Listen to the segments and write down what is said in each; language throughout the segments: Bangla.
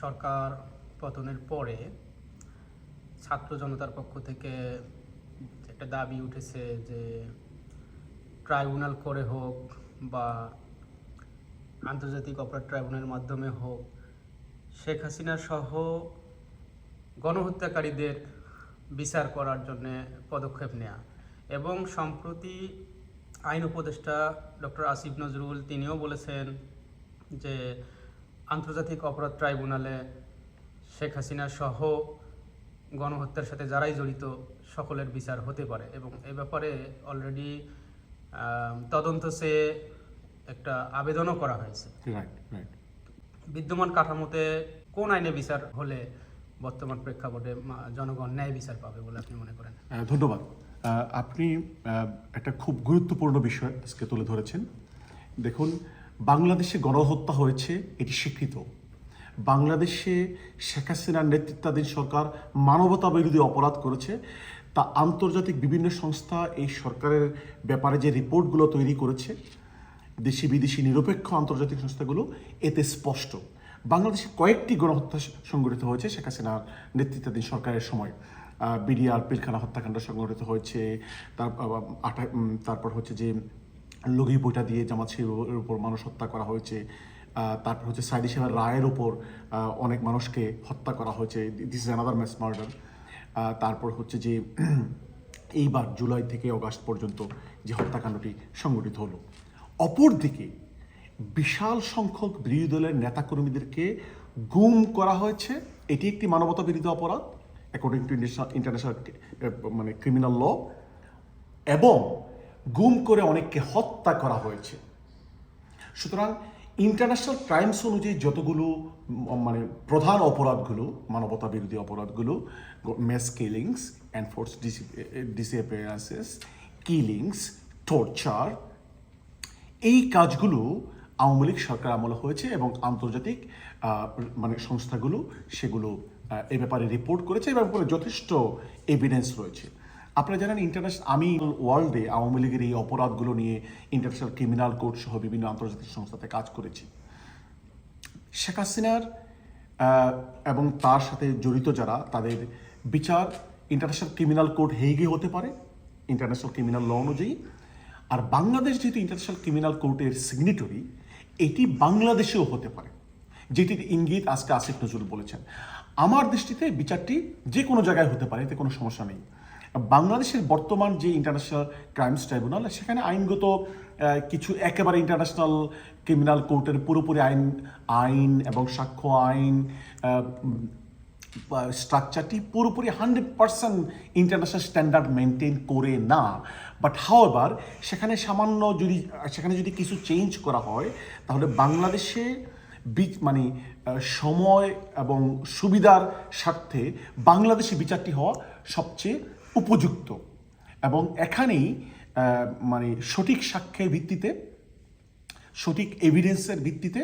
সরকার পতনের পরে ছাত্র জনতার পক্ষ থেকে একটা দাবি উঠেছে যে ট্রাইব্যুনাল করে হোক বা আন্তর্জাতিক অপরাধ ট্রাইব্যুনালের মাধ্যমে হোক, শেখ হাসিনা সহ গণহত্যাকারীদের বিচার করার জন্য পদক্ষেপ নেওয়া এবং সম্প্রতি আইন উপদেষ্টা ডক্টর আসিফ নজরুল তিনিও বলেছেন যে আন্তর্জাতিক অপরাধ ট্রাইব্যুনালে শেখ হাসিনা সহ গণহত্যার সাথে যারাই জড়িত সকলের বিচার হতে পারে এবং এ ব্যাপারে অলরেডি তদন্ত সে একটা আবেদনও করা হয়েছে। বিদ্যমান কাঠামোতে কোন আইনে বিচার হলে বর্তমান প্রেক্ষাপটে জনগণ ন্যায় বিচার পাবে বলে আপনি মনে করেন? ধন্যবাদ। আপনি একটা খুব গুরুত্বপূর্ণ বিষয় আজকে তুলে ধরেছেন। দেখুন বাংলাদেশে গণহত্যা হয়েছে, এটি স্বীকৃত। বাংলাদেশে শেখ হাসিনার নেতৃত্বাধীন সরকার মানবতা বিরোধী অপরাধ করেছে। তা আন্তর্জাতিক বিভিন্ন সংস্থা এই সরকারের ব্যাপারে যে রিপোর্টগুলো তৈরি করেছে, দেশি বিদেশি নিরপেক্ষ আন্তর্জাতিক সংস্থাগুলো, এতে স্পষ্ট। বাংলাদেশে কয়েকটি গণহত্যা সংঘটিত হয়েছে শেখ হাসিনার নেতৃত্বাধীন সরকারের সময়। বিডিআর, পিলখানা হত্যাকাণ্ড সংঘটিত হয়েছে তারপর হচ্ছে যে লগি বইটা দিয়ে জামাত শিবিরের উপর মানুষ হত্যা করা হয়েছে। তারপর হচ্ছে সাইদি সাহেবের রায়ের উপর অনেক মানুষকে হত্যা করা হয়েছে। This is another mass murder তারপর হচ্ছে যে এইবার জুলাই থেকে অগাস্ট পর্যন্ত যে হত্যাকাণ্ডটি সংঘটিত হলো। অপরদিকে বিশাল সংখ্যক বিরোধী দলের নেতাকর্মীদেরকে গুম করা হয়েছে। এটি একটি মানবতা বিরোধী অপরাধ অ্যাকর্ডিং টু ইন্টারন্যাশনাল মানে ক্রিমিনাল ল এবং গুম করে অনেককে হত্যা করা হয়েছে। সুতরাং ইন্টারন্যাশনাল ক্রাইমস অনুযায়ী যতগুলো মানে প্রধান অপরাধগুলো মানবতা বিরোধী অপরাধগুলো mass killings enforce disappearances killings torture এই কাজগুলো আওয়ামী লীগ সরকার আমলে হয়েছে এবং আন্তর্জাতিক মানে সংস্থাগুলো সেগুলো এ ব্যাপারে রিপোর্ট করেছে এবং যথেষ্ট এভিডেন্স রয়েছে। আপনারা জানেন ইন্টারন্যাশনাল আমি ওয়ার্ল্ডে আওয়ামী লীগের এই অপরাধগুলো নিয়ে ইন্টারন্যাশনাল ক্রিমিনাল কোর্ট সহ বিভিন্ন আন্তর্জাতিক সংস্থাতে কাজ করেছি। শেখ হাসিনার এবং তার সাথে জড়িত যারা, তাদের বিচার ইন্টারন্যাশনাল ক্রিমিনাল কোর্ট হেগে হতে পারে ইন্টারন্যাশনাল ক্রিমিনাল ল অনুযায়ী। আর বাংলাদেশ যেহেতু ইন্টারন্যাশনাল ক্রিমিনাল কোর্টের সিগনেটরি এটি বাংলাদেশেও হতে পারে। যেটির ইঙ্গিত আজকে আসিফ নজরুল বলেছেন। আমার দৃষ্টিতে বিচারটি যে কোনো জায়গায় হতে পারে, এতে কোনো সমস্যা নেই। বাংলাদেশের বর্তমান যে ইন্টারন্যাশনাল ক্রাইমস ট্রাইব্যুনাল সেখানে আইনগত কিছু একেবারে ইন্টারন্যাশনাল ক্রিমিনাল কোর্টের পুরোপুরি আইন আইন এবং সাক্ষ্য আইন স্ট্রাকচারটি পুরোপুরি hundred percent international standard maintain করে না। বাট হাওয়েভার সেখানে সামান্য যদি, সেখানে যদি কিছু চেঞ্জ করা হয়, তাহলে বাংলাদেশে বিচ মানে সময় এবং সুবিধার স্বার্থে বাংলাদেশে বিচারটি হওয়া সবচেয়ে উপযুক্ত। এবং এখানেই মানে সঠিক সাক্ষ্যের ভিত্তিতে, সঠিক এভিডেন্সের ভিত্তিতে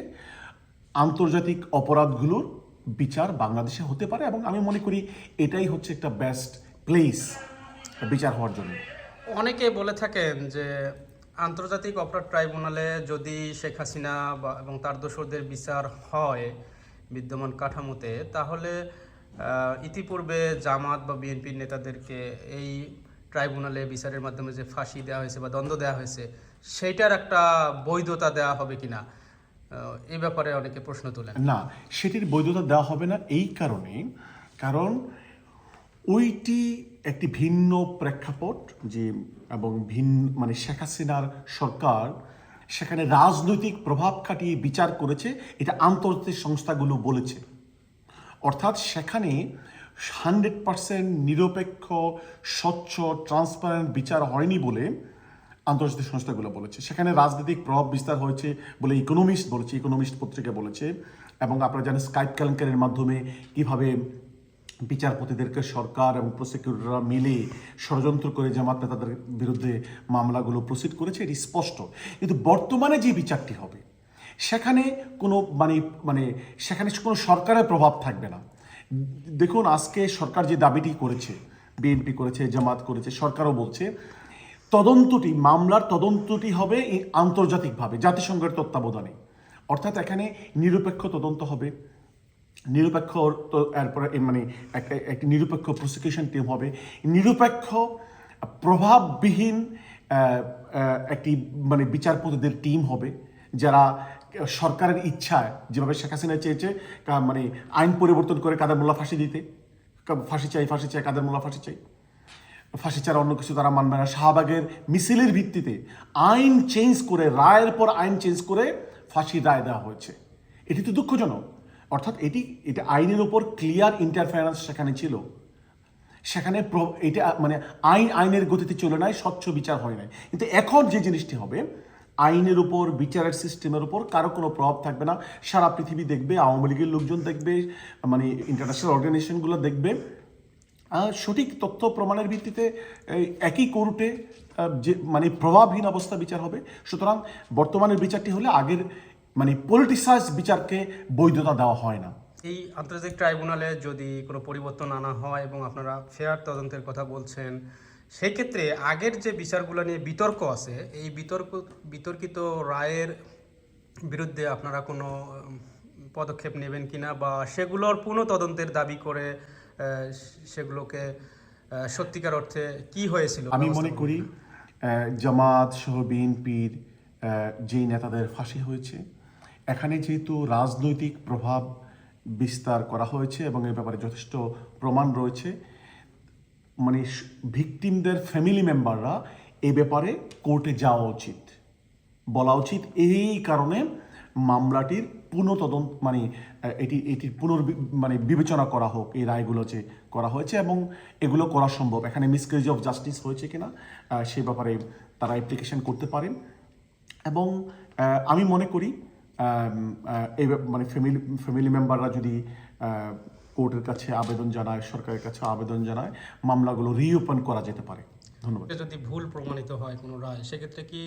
আন্তর্জাতিক অপরাধগুলোর বিচার বাংলাদেশে হতে পারে এবং আমি মনে করি এটাই হচ্ছে একটা বেস্ট প্লেস বিচার হওয়ার জন্য। অনেকে বলে থাকেন যে আন্তর্জাতিক অপরাধ ট্রাইব্যুনালে যদি শেখ হাসিনা বা, এবং তার দোসরদের বিচার হয় বিদ্যমান কাঠামোতে, তাহলে ইতিপূর্বে জামাত বা বিএনপির নেতাদেরকে এই ট্রাইব্যুনালে বিচারের মাধ্যমে যে ফাঁসি দেওয়া হয়েছে বা দ্বন্দ্ব দেওয়া হয়েছে, সেইটার একটা বৈধতা দেওয়া হবে কিনা এই ব্যাপারে অনেকে প্রশ্ন তোলেন। না, সেটির বৈধতা দেওয়া হবে না এই কারণে কারণ ওইটি একটি ভিন্ন প্রেক্ষাপট যে, এবং ভিন্ন মানে শেখ হাসিনার সরকার সেখানে রাজনৈতিক প্রভাব খাটিয়ে বিচার করেছে, এটা আন্তর্জাতিক সংস্থাগুলো বলেছে। অর্থাৎ সেখানে হান্ড্রেড পার্সেন্ট নিরপেক্ষ, স্বচ্ছ, ট্রান্সপারেন্ট বিচার হয়নি বলে আন্তর্জাতিক সংস্থাগুলো বলেছে। সেখানে রাজনৈতিক প্রভাব বিস্তার হয়েছে বলে ইকোনমিস্ট বলেছে ইকোনমিস্ট পত্রিকা বলেছে এবং আপনারা জানেন স্কাইপ কেলেঙ্কারের মাধ্যমে কীভাবে বিচারপতিদেরকে সরকার এবং প্রসিকিউটররা মিলে ষড়যন্ত্র করে জামাত নেতাদের বিরুদ্ধে মামলাগুলো প্রসিড করেছে, এটি স্পষ্ট। কিন্তু বর্তমানে যে বিচারটি হবে সেখানে কোনো মানে মানে সেখানে কোনো সরকারের প্রভাব থাকবে না। দেখুন, আজকে সরকার যে দাবিটি করেছে, বিএনপি করেছে, জামাত করেছে, সরকারও বলছে, তদন্তটি, মামলার তদন্তটি হবে আন্তর্জাতিকভাবে, জাতিসংঘের তত্ত্বাবধানে। অর্থাৎ এখানে নিরপেক্ষ তদন্ত হবে। নিরপেক্ষ এরপরে মানে একটা একটি নিরপেক্ষ প্রসিকিউশন টিম হবে। নিরপেক্ষ প্রভাববিহীন একটি মানে বিচারপতিদের টিম হবে, যারা সরকারের ইচ্ছায় যেভাবে শেখ হাসিনা চেয়েছে মানে আইন পরিবর্তন করে কাদের মোল্লা ফাঁসি দিতে। ফাঁসি চাই ফাঁসি চাই, কাদের মোল্লা ফাঁসি চাই। ফাঁসি ছাড়া অন্য কিছু তারা মানবে না। শাহবাগের মিছিলের ভিত্তিতে আইন চেঞ্জ করে, রায়ের পর আইন চেঞ্জ করে ফাঁসির রায় দেওয়া হয়েছে। এটি তো দুঃখজনক। অর্থাৎ এটি, এটা আইনের উপর ক্লিয়ার ইন্টারফারেন্স সেখানে ছিল। সেখানে এটা মানে আইন, আইনের গতিতে চলে নাই, স্বচ্ছ বিচার হয় নাই। কিন্তু এখন যে জিনিসটি হবে আইনের উপর, বিচারের সিস্টেমের উপর কারও কোনো প্রভাব থাকবে না। সারা পৃথিবী দেখবে, আওয়ামী লীগের লোকজন দেখবে মানে ইন্টারন্যাশনাল অর্গানাইজেশনগুলো দেখবে। সঠিক তথ্য প্রমাণের ভিত্তিতে একই কোর্টে যে মানে প্রভাবহীন অবস্থা বিচার হবে। সুতরাং বর্তমানের বিচারটি হলে আগের মানে পলিটিসাইজ বিচারকে বৈধতা দেওয়া হয় না। এই আন্তর্জাতিক ট্রাইব্যুনালে যদি কোনো পরিবর্তন আনা হয় এবং আপনারা ফেয়ার তদন্তের কথা বলছেন সেই ক্ষেত্রে আগের যে বিচারগুলো নিয়ে বিতর্ক আছে এই বিতর্ক বিতর্কিত রায়ের বিরুদ্ধে আপনারা কোনো পদক্ষেপ নেবেন কিনা বা সেগুলোর পুনঃ তদন্তের দাবি করে সেগুলোকে সত্যিকার অর্থে কি হয়েছিল? আমি মনে করি জামাত সহ বিএনপির যেই নেতাদের ফাঁসি হয়েছে এখানে যেহেতু রাজনৈতিক প্রভাব বিস্তার করা হয়েছে এবং এ ব্যাপারে যথেষ্ট প্রমাণ রয়েছে মানে ভিকটিমদের ফ্যামিলি মেম্বাররা এ ব্যাপারে কোর্টে যাওয়া উচিত। বলা উচিত এই কারণে মামলাটির পুনঃতদন্ত মানে এটি, এটির পুনর মানে বিবেচনা করা হোক, এই রায়গুলো যে করা হয়েছে এবং এগুলো করা সম্ভব। এখানে মিসক্রেজ অফ জাস্টিস হয়েছে কিনা সে ব্যাপারে তারা অ্যাপ্লিকেশন করতে পারেন। এবং আমি মনে করি এই মানে ফ্যামিলি ফ্যামিলি মেম্বাররা যদি কোর্টের কাছে আবেদন জানায় সরকারের কাছে আবেদন জানায় মামলাগুলো রিওপেন করা যেতে পারে। ধন্যবাদ। যদি ভুল প্রমাণিত হয় কোনো রায় সেক্ষেত্রে কি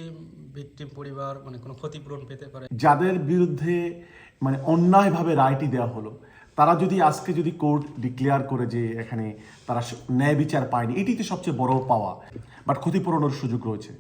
ভিকটিম পরিবার মানে কোনো ক্ষতিপূরণ পেতে পারে? যাদের বিরুদ্ধে মানে অন্যায়ভাবে রায়টি দেওয়া হলো তারা যদি আজকে যদি কোর্ট ডিক্লেয়ার করে যে এখানে তারা ন্যায় বিচার পায়নি এটি তো সবচেয়ে বড় পাওয়া বাট ক্ষতিপূরণের সুযোগ রয়েছে।